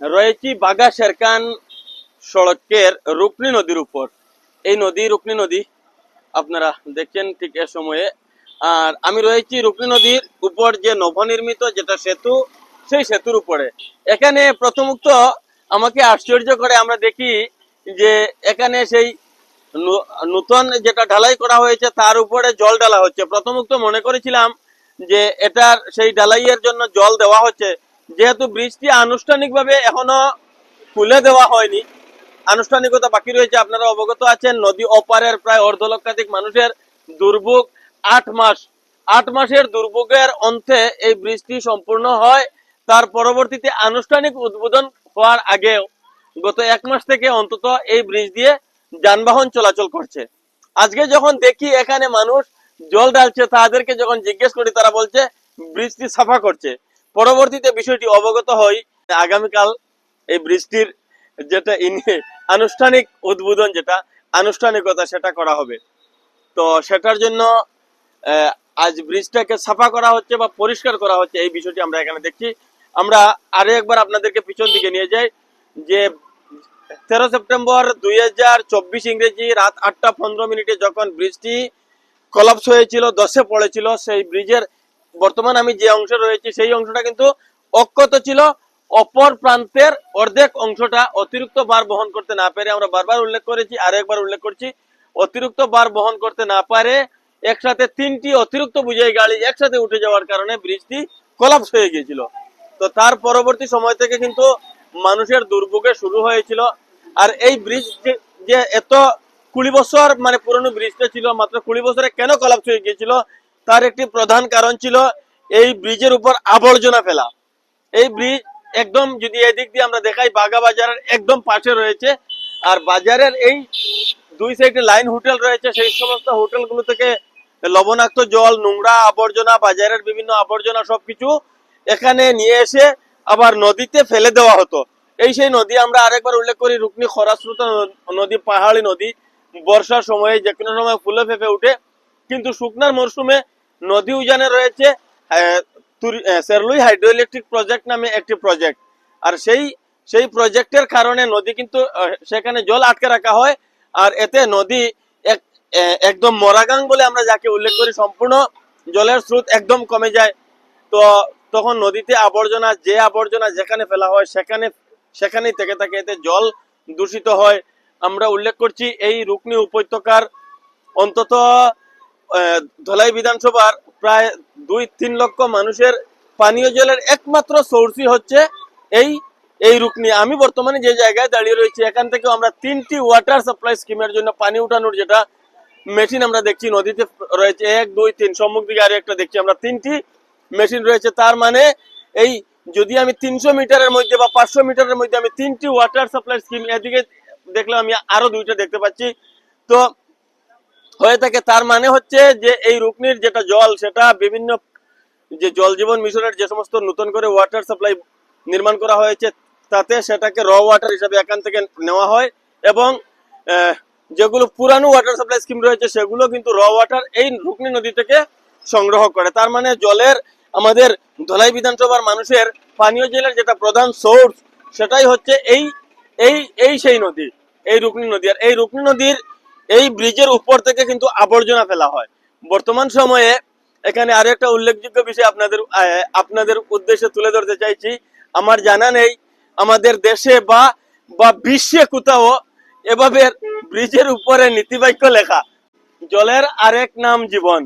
রয়েছি বাগা শেরকান সড়কের রুকনি নদীর উপর। এই নদী, রুকনি নদী, আপনারা দেখছেন ঠিক এ সময়ে। আর আমি রয়েছি রুকনি নদীর উপর যে নবনির্মিত যেটা সেতু, সেই সেতুর উপরে। এখানে প্রথমত আমাকে আশ্চর্য করে আমরা দেখি যে এখানে সেই নূতন যেটা ঢালাই করা হয়েছে তার উপরে জল ঢালা হচ্ছে। প্রথমত মনে করেছিলাম যে এটার সেই ঢালাইয়ের জন্য জল দেওয়া হচ্ছে। যেহেতু ব্রিজটি আনুষ্ঠানিকভাবে এখনও খুলে দেওয়া হয়নি, আনুষ্ঠানিকতা বাকি রয়েছে, আপনারা অবগত আছেন, নদী ওপারের প্রায় অর্ধ লক্ষাধিক মানুষের দুর্ভোগ আট মাস। আট মাসের দুর্ভোগের অন্তে এই ব্রিজটি সম্পূর্ণ হয়, তার পরবর্তীতে আনুষ্ঠানিক উদ্বোধন হওয়ার আগেও গত এক মাস থেকে অন্তত এই ব্রিজ দিয়ে যানবাহন চলাচল করছে। আজকে যখন দেখি এখানে মানুষ জল ঢালছে, তাদেরকে যখন জিজ্ঞেস করি, তারা বলছে, ব্রিজটি সাফা করছে। পরবর্তীতে বিষয়টি অবগত হই, আগামীকাল এই ব্রিজটির যেটা আনুষ্ঠানিক উদ্বোধন যেটা, আনুষ্ঠানিকতা সেটা করা হবে। তো সেটার জন্য আজ ব্রিজটাকে সাফা করা হচ্ছে বা পরিষ্কার করা হচ্ছে এই বিষয়টি আমরা এখানে দেখছি। আমরা আরও একবার আপনাদেরকে পিছন দিকে নিয়ে যাই যে তেরো সেপ্টেম্বর দুই হাজার চব্বিশ ইংরেজি রাত আটটা পনেরো মিনিটে যখন ব্রিজটি কলাপস হয়েছিল দশে পড়েছিল, সেই ব্রিজের বর্তমান আমি যে অংশে রয়েছি, সেই অংশটা কিন্তু অক্ষত ছিল। অপর প্রান্তের অর্ধেক অংশটা অতিরিক্ত বার বহন করতে না পেরে আমরা বারবার উল্লেখ করেছি, আর একবার উল্লেখ করছি, অতিরিক্ত বার বহন করতে না পারে, একসাথে তিনটি অতিরিক্ত বুঝাই গাড়ি একসাথে উঠে যাওয়ার কারণে ব্রিজটি কলাপস হয়ে গিয়েছিল। তো তার পরবর্তী সময় থেকে কিন্তু মানুষের দুর্ভোগে শুরু হয়েছিল। আর এই ব্রিজ যে- এত কুড়ি বছর মানে পুরনো ব্রিজটা ছিল, মাত্র কুড়ি বছরে কেন কলাপস হয়ে গিয়েছিল তার একটি প্রধান কারণ ছিল এই ব্রিজের উপর আবর্জনা ফেলা। এই ব্রিজ একদম যদি এদিক দিয়ে আমরা দেখাই, বাগা বাজারের একদম পাশে রয়েছে। আর বাজারের এই দুই সাইডে লাইন হোটেল রয়েছে, সেই সমস্ত হোটেলগুলো থেকে লবণাক্ত জল, নোংরা আবর্জনা, বাজারের বিভিন্ন আবর্জনা সবকিছু এখানে নিয়ে এসে আবার নদীতে ফেলে দেওয়া হতো। এই সেই নদী আমরা আরেকবার উল্লেখ করি রুকনি খরাস্রোত নদী, পাহাড়ি নদী। বর্ষার সময়ে যে কোনো সময় ফুলে ফেপে উঠে কিন্তু শুকনার মরশুমে নদী উজানে রয়েছে সেরলুই হাইড্রো ইলেকট্রিক প্রজেক্ট নামে একটি প্রজেক্ট। আর সেই সেই প্রজেক্টের কারণে নদী কিন্তু সেখানে জল আটকে রাখা হয়, আর এতে নদী এক একদম মরাগাং বলে আমরা যাকে উল্লেখ করি, সম্পূর্ণ জলের স্রোত একদম কমে যায়। তো, তখন নদীতে আবর্জনা, যে আবর্জনা যেখানে ফেলা হয়, সেখানে, সেখানেই থেকে থাকে, এতে জল দূষিত হয়। আমরা উল্লেখ করছি, এই রুকনি উপত্যকার অন্তত ধলাই বিধানসভার প্রায় দুই তিন লক্ষ মানুষের পানীয় জলের একমাত্র সোর্সই হচ্ছে এই এই রুকনি আমি বর্তমানে যে জায়গায় দাঁড়িয়ে রয়েছি, এখান থেকে আমরা তিনটি ওয়াটার সাপ্লাই স্কিমের জন্য পানি উঠানোর যেটা মেশিন আমরা দেখছি, নদীতে রয়েছে এক, দুই, তিন, সম্মুখ দিকে আরও একটা দেখছি আমরা, তিনটি মেশিন রয়েছে। তার মানে এই যদি আমি তিনশো মিটারের মধ্যে বা পাঁচশো মিটারের মধ্যে আমি তিনটি ওয়াটার সাপ্লাই স্কিম এদিকে দেখলাম আমি আরও দুইটা দেখতে পাচ্ছি। তো হয়ে থাকে। তার মানে হচ্ছে যে এই রুকনির যেটা জল, সেটা বিভিন্ন যে জল জীবন মিশনের যে সমস্ত নতুন করে ওয়াটার সাপ্লাই নির্মাণ করা হয়েছে, তাতে সেটাকে র ওয়াটার হিসাবে এখান থেকে নেওয়া হয় এবং যেগুলো পুরানো ওয়াটার সাপ্লাই স্কিম রয়েছে, সেগুলো কিন্তু র ওয়াটার এই রুকনি নদী থেকে সংগ্রহ করে। তার মানে জলের আমাদের ধলাই বিধানসভার মানুষের পানীয় জলের যেটা প্রধান সোর্স সেটাই হচ্ছে এই এই এই সেই নদী, এই রুকনি নদী। আর এই রুকনি নদীর এই ব্রিজের উপর থেকে কিন্তু আবর্জনা ফেলা হয়। বর্তমান সময়ে এখানে আরও একটা উল্লেখযোগ্য বিষয় আপনাদের আপনাদের উদ্দেশ্যে তুলে ধরতে চাইছি। আমার জানা নেই, আমাদের দেশে বা বা বিশ্বে কোথাও এভাবে ব্রিজের উপরে নীতিবাক্য লেখা, জলের আরেক নাম জীবন।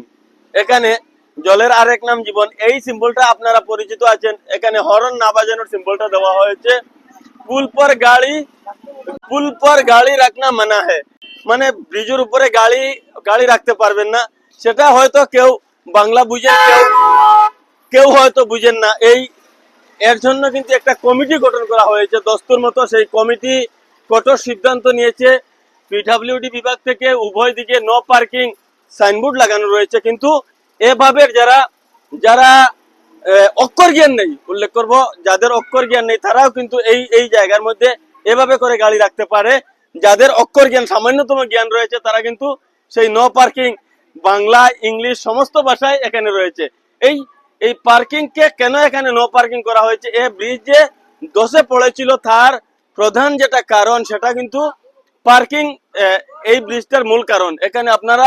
এখানে জলের আরেক নাম জীবন, এই সিম্বলটা আপনারা পরিচিত আছেন। এখানে হরন না বাজানোর সিম্বলটা দেওয়া হয়েছে। পুল পর গাড়ি, পুল পর গাড়ি রাখনা মানা है মানে ব্রিজের উপরে গাড়ি গাড়ি রাখতে পারবেন না। সেটা হয়তো কেউ বাংলা বুঝেন কেউ কেউ হয়তো বুঝেন না। এই, এর জন্য কিন্তু একটা কমিটি গঠন করা হয়েছে। দস্তুর মতো সেই কমিটি কঠোর সিদ্ধান্ত নিয়েছে। পিডাব্লিউডি বিভাগ থেকে উভয় দিকে নো পার্কিং সাইনবোর্ড লাগানো রয়েছে। কিন্তু এভাবে যারা যারা অক্ষর জ্ঞান নেই, উল্লেখ করব, যাদের অক্ষর জ্ঞান নেই, তারাও কিন্তু এই এই জায়গার মধ্যে এভাবে করে গাড়ি রাখতে পারে। যাদের অক্ষর জ্ঞান, সামান্যতম জ্ঞান রয়েছে, তারা কিন্তু সেই নো পার্কিং বাংলা, ইংলিশ, সমস্ত ভাষায় এখানে রয়েছে। এই এই পার্কিং কে কেন এখানে নো পার্কিং করা হয়েছে? এই ব্রিজে দশে পড়েছিল তার প্রধান যেটা কারণ, সেটা কিন্তু পার্কিং এই ব্রিজটার মূল কারণ। এখানে আপনারা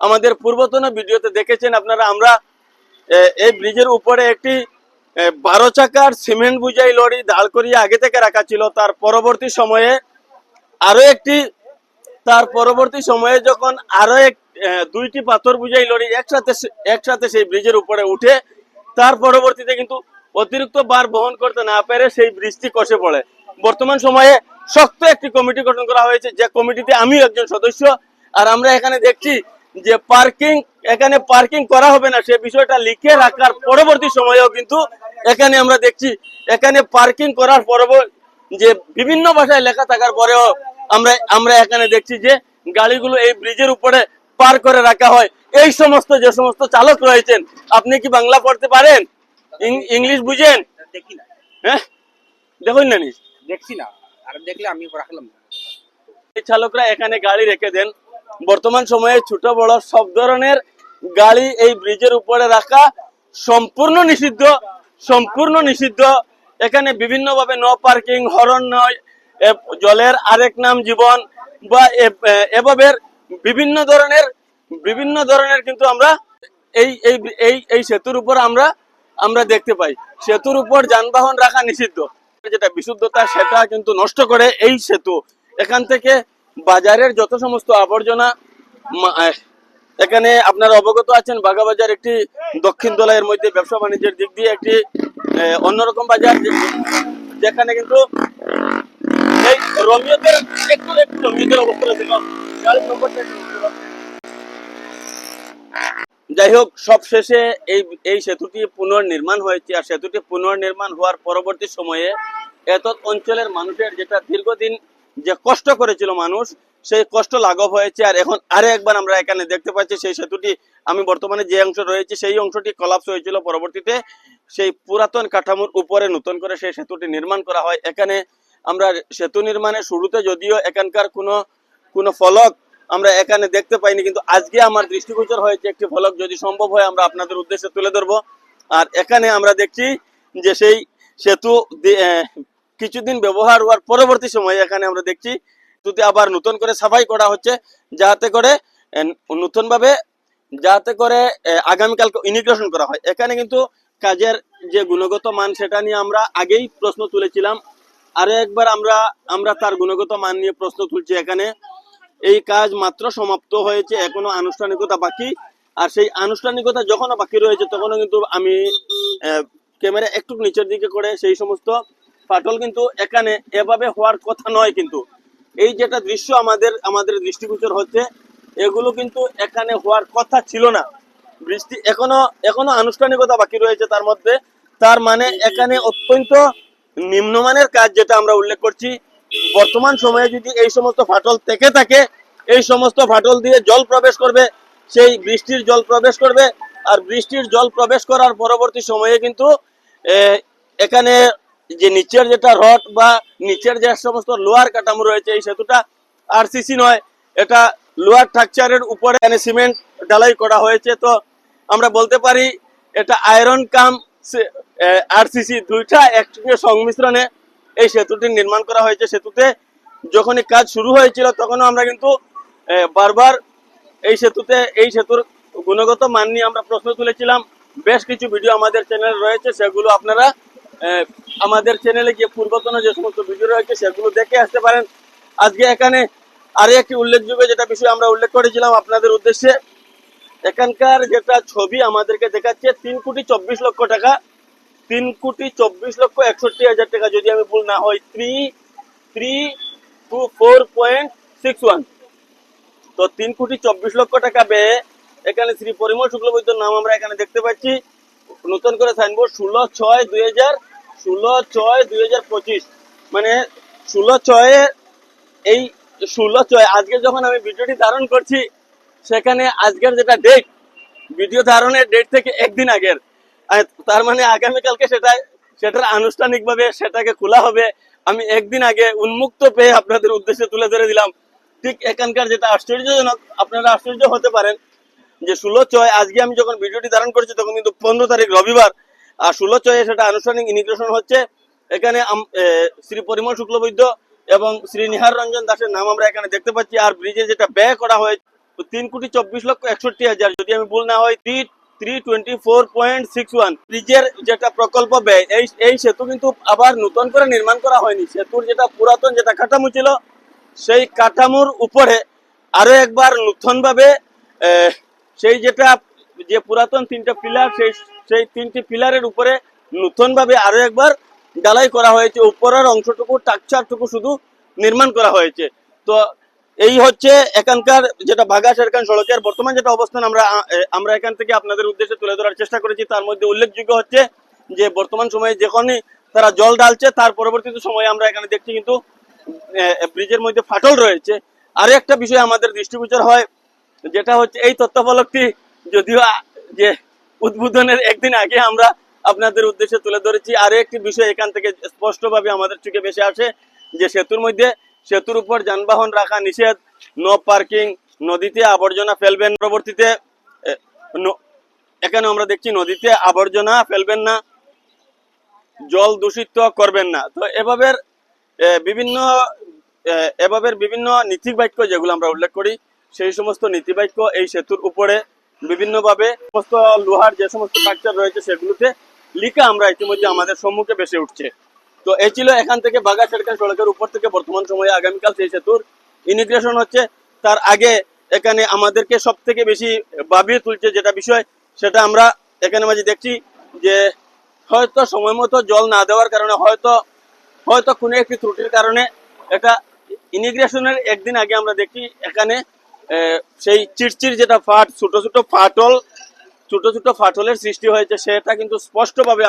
আমাদের পূর্বতন ভিডিওতে দেখেছেন, আপনারা আমরা এই ব্রিজের উপরে একটি বারো চাকার সিমেন্ট বুঝাই লরি দাঁড় করিয়ে আগে থেকে রাখা ছিল। তার পরবর্তী সময়ে আরও একটি, তার পরবর্তী সময়ে যখন আরও এক দুইটি পাথর বুঝাই লরি একসাথে একসাথে সেই ব্রিজের উপরে উঠে, তার পরবর্তীতে কিন্তু অতিরিক্ত বার বহন করতে না পেরে সেই ব্রিজটি কষে পড়ে। বর্তমান সময়ে শক্ত একটি কমিটি গঠন করা হয়েছে, যে কমিটিতে আমি একজন সদস্য, আর আমরা এখানে দেখছি যে পার্কিং, এখানে পার্কিং করা হবে না, সে বিষয়টা লিখে রাখার পরবর্তী সময়েও কিন্তু এখানে আমরা দেখছি, এখানে পার্কিং করার পরবর্তী, যে বিভিন্ন ভাষায় লেখা থাকার পরেও আমরা আমরা এখানে দেখছি যে গাড়িগুলো এই ব্রিজের উপরে পার করে রাখা হয়। এই সমস্ত যে সমস্ত চালক রয়েছেন আপনি কি বাংলা পড়তে পারেন? ইংলিশ বুঝেন? দেখি না। হ্যাঁ? দেখুন না দেখছি না। আর দেখলে আমি রাখলাম এই চালকরা এখানে গাড়ি রেখে দেন। বর্তমান সময়ে ছোট বড় সব ধরনের গাড়ি এই ব্রিজের উপরে রাখা সম্পূর্ণ নিষিদ্ধ সম্পূর্ণ নিষিদ্ধ। এখানে বিভিন্নভাবে নো পার্কিং হরন নয় জলের আরেক নাম জীবন বা এ- এ- এভাবে বিভিন্ন ধরনের বিভিন্ন ধরনের কিন্তু আমরা এই এই এই এই সেতুর উপর আমরা আমরা দেখতে পাই। সেতুর উপর যানবাহন রাখা নিষিদ্ধ। যেটা বিশুদ্ধতা, সেটা কিন্তু নষ্ট করে এই সেতু। এখান থেকে বাজারের যত সমস্ত আবর্জনা এখানে আপনারা অবগত আছেন বাগাবাজার একটি দক্ষিণ দোলাইয়ের মধ্যে ব্যবসা বাণিজ্যের দিক দিয়ে একটি অন্যরকম বাজার, যেখানে কিন্তু যাই হোক সব শেষে এই এই সেতুটি পুনর্নির্মাণ হয়েছে। আর সেতুটি পুনর্নির্মাণ হওয়ার পরবর্তী সময়ে এত অঞ্চলের মানুষের যেটা দীর্ঘদিন যে কষ্ট করেছিল মানুষ, সেই কষ্ট লাঘব হয়েছে। আর এখন আরে একবার আমরা এখানে দেখতে পাচ্ছি, সেই সেতুটি আমি বর্তমানে যে অংশ রয়েছে, সেই অংশটি কলাপস হয়েছিল। পরবর্তীতে সেই পুরাতন কাঠামোর উপরে নতুন করে সেই সেতুটি নির্মাণ করা হয়। এখানে আমরা সেতু নির্মাণের শুরুতে যদিও এখানকার কোনো কোনো ফলক আমরা এখানে দেখতে পাইনি, কিন্তু আজকে আমার দৃষ্টিগোচর হয়েছে একটি ফলক যদি সম্ভব হয় আমরা আপনাদের উদ্দেশ্যে তুলে ধরবো। আর এখানে আমরা দেখছি যে সেই সেতু কিছুদিন ব্যবহার হওয়ার পরবর্তী সময়ে এখানে আমরা দেখছি সেতুতে আবার নতুন করে সাফাই করা হচ্ছে, যাতে করে নতুন ভাবে যাতে করে আগামীকালকে ইনিগ্রেশন করা হয়। এখানে কিন্তু কাজের যে গুণগত মান সেটা নিয়ে আমরা আগেই প্রশ্ন তুলেছিলাম। আরও একবার আমরা আমরা তার গুণগত মান নিয়ে প্রশ্ন তুলছি এখানে। এই কাজ মাত্র সমাপ্ত হয়েছে, এখনও আনুষ্ঠানিকতা বাকি। আর সেই আনুষ্ঠানিকতা যখনও বাকি রয়েছে, তখনও কিন্তু আমি ক্যামেরা একটু নিচের দিকে করে, সেই সমস্ত ফাটল কিন্তু এখানে এভাবে হওয়ার কথা নয় কিন্তু। এই যেটা দৃশ্য আমাদের আমাদের দৃষ্টিগোচর হচ্ছে, এগুলো কিন্তু এখানে হওয়ার কথা ছিল না। বৃষ্টি এখনও এখনও আনুষ্ঠানিকতা বাকি রয়েছে তার মধ্যে। তার মানে এখানে অত্যন্ত নিম্নমানের কাজ যেটা আমরা উল্লেখ করছি, বর্তমান সময়ে যদি এই সমস্ত ফাটল থেকে থাকে, এই সমস্ত ফাটল দিয়ে জল প্রবেশ করবে, সেই বৃষ্টির জল প্রবেশ করবে, আর বৃষ্টির জল প্রবেশ করার পরবর্তী সময়ে কিন্তু এখানে যে নিচের যেটা রড বা নিচের যে সমস্ত লোহার কাঠামো রয়েছে, এই সেতুটা আরসিসি নয়, এটা লোহার স্ট্রাকচারের উপরে এখানে সিমেন্ট ঢালাই করা হয়েছে। তো আমরা বলতে পারি, এটা আয়রন কাম আরসিসি দুইটা একসঙ্গে সংমিশ্রণে এই সেতুটি নির্মাণ করা হয়েছে। সেতুতে যখনই কাজ শুরু হয়েছিল, তখনও আমরা কিন্তু বারবার এই সেতুতে, এই সেতুর গুণগত মান নিয়ে আমরা প্রশ্ন তুলেছিলাম। বেশ কিছু ভিডিও আমাদের চ্যানেলে রয়েছে, সেগুলো আপনারা আমাদের চ্যানেলে গিয়ে পূর্বতন যে সমস্ত ভিডিও রয়েছে, সেগুলো দেখে আসতে পারেন। আজকে এখানে আরও একটি উল্লেখযোগ্য যেটা বিষয় আমরা উল্লেখ করেছিলাম আপনাদের উদ্দেশ্যে। এখানকার যেটা ছবি আমাদেরকে দেখাচ্ছে, তিন কোটি চব্বিশ লক্ষ টাকা তিন কোটি চব্বিশ লক্ষ একষট্টি হাজার টাকা। যদি আমি ভুল না হয় three three two four point six one তো তিন কোটি চব্বিশ লক্ষ টাকা ব্যয়ে এখানে শ্রী পরিমল শুক্লবৈদ্যর নাম আমরা এখানে দেখতে পাচ্ছি। নতুন করে সাইনবোর্ড ষোলো ছয় দুই হাজার, ষোলো ছয় দুই হাজার পঁচিশ। মানে ষোলো ছয়ে এই ষোলো ছয়, আজকে যখন আমি ভিডিওটি ধারণ করছি, সেখানে আজকের যেটা ডেট ভিডিও ধারণের ডেট থেকে একদিন আগের। তার মানে আগামীকালকে সেটা সেটার আনুষ্ঠানিকভাবে সেটাকে খোলা হবে। আমি একদিন আগে উন্মুক্ত পেয়ে আপনাদের উদ্দেশ্যে তুলে ধরে দিলাম। ঠিক এখানকার যেটা আশ্চর্যজনক, আপনারা আশ্চর্য হতে পারেন যে ষোলো ছয়, আজকে আমি যখন ভিডিওটি ধারণ করছি তখন কিন্তু পনেরো তারিখ রবিবার, আর ষোলো ছয়ে সেটা আনুষ্ঠানিক ইনিগ্রেশন হচ্ছে। এখানে শ্রী পরিমল শুক্লবৈদ্য এবং শ্রী নিহার রঞ্জন দাসের নাম আমরা এখানে দেখতে পাচ্ছি। আর ব্রিজে যেটা ব্যয় করা হয়েছে, তিন কোটি চব্বিশ লক্ষ একষট্টি হাজার। যদি আমি ভুল না হয় three twenty four point six one ব্রিজের যেটা প্রকল্প ব্যয়, এই এই সেতু কিন্তু আবার নতুন করে নির্মাণ করা হয়নি। সেতুর যেটা পুরাতন, যেটা কাঠামো ছিল, সেই কাঠামোর উপরে একবার সেই যেটা, যে পুরাতন তিনটা পিলার, সেই সেই তিনটি পিলারের উপরে একবার ঢালাই করা হয়েছে। উপরের অংশটুকু টাকচারটুকু শুধু নির্মাণ করা হয়েছে। তো এই হচ্ছে এখানকার যেটা ভাগা সেরকান সড়কের বর্তমান যেটা অবস্থান, আমরা আমরা এখান থেকে আপনাদের উদ্দেশ্যে তুলে ধরার চেষ্টা করেছি। তার মধ্যে উল্লেখযোগ্য হচ্ছে যে বর্তমান সময়ে যখনই তারা জল ঢালছে, তার পরবর্তীতে সময়ে আমরা এখানে দেখছি কিন্তু ব্রিজের মধ্যে ফাটল রয়েছে। আরও একটা বিষয় আমাদের দৃষ্টিগোচর হয়, যেটা হচ্ছে এই তথ্যফলকটি যদিও যে উদ্বোধনের একদিন আগে আমরা আপনাদের উদ্দেশ্যে তুলে ধরেছি। আরও একটি বিষয় এখান থেকে স্পষ্টভাবে আমাদের চোখে ভেসে আসে, যে সেতুর মধ্যে সেতুর উপর যানবাহন রাখা নিষেধ নো পার্কিং নদীতে আবর্জনা ফেলবেন পরবর্তীতে এখানে আমরা দেখছি নদীতে আবর্জনা ফেলবেন না জল দূষিত করবেন না। তো এভাবে বিভিন্ন এ, এভাবে বিভিন্ন নীতি বাক্য যেগুলো আমরা উল্লেখ করি সেই সমস্ত নীতি বাক্য এই সেতুর উপরে বিভিন্নভাবে সমস্ত লোহার যে সমস্ত স্ট্রাকচার রয়েছে সেগুলোতে লিখা আমরা ইতিমধ্যে আমাদের সম্মুখে বেসে উঠছে। তো এই ছিল এখান থেকে বাগা সরকার সড়কের উপর থেকে বর্তমান সময়ে আগামীকাল সেই সেতুর ইনিগ্রেশন হচ্ছে। তার আগে এখানে আমাদেরকে সব থেকে বেশি ভাবিয়ে তুলছে যেটা বিষয়, সেটা আমরা এখানে মাঝে দেখছি যে হয়তো সময় মতো জল না দেওয়ার কারণে, হয়তো হয়তো কোনো একটি ত্রুটির কারণে এটা ইনিগ্রেশনের একদিন আগে আমরা দেখি এখানে সেই চিরচির যেটা ফাট, ছোট ছোট ফাটল, ছোট ছোট ফাটলের সৃষ্টি হয়েছে, সেটা কিন্তু স্পষ্টভাবে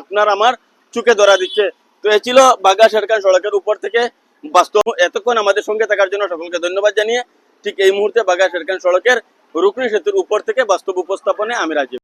আপনার আমার চোখে ধরা দিচ্ছে। তো এ ছিল বাগা শেরখান সড়কের উপর থেকে বাস্তব এতক্ষণ আমাদের সঙ্গে থাকার জন্য সকলকে ধন্যবাদ জানিয়ে ঠিক এই মুহূর্তে বাগা শেরখান সড়কের রুকনি সেতুর উপর থেকে বাস্তব উপস্থাপনে আমি রাজীব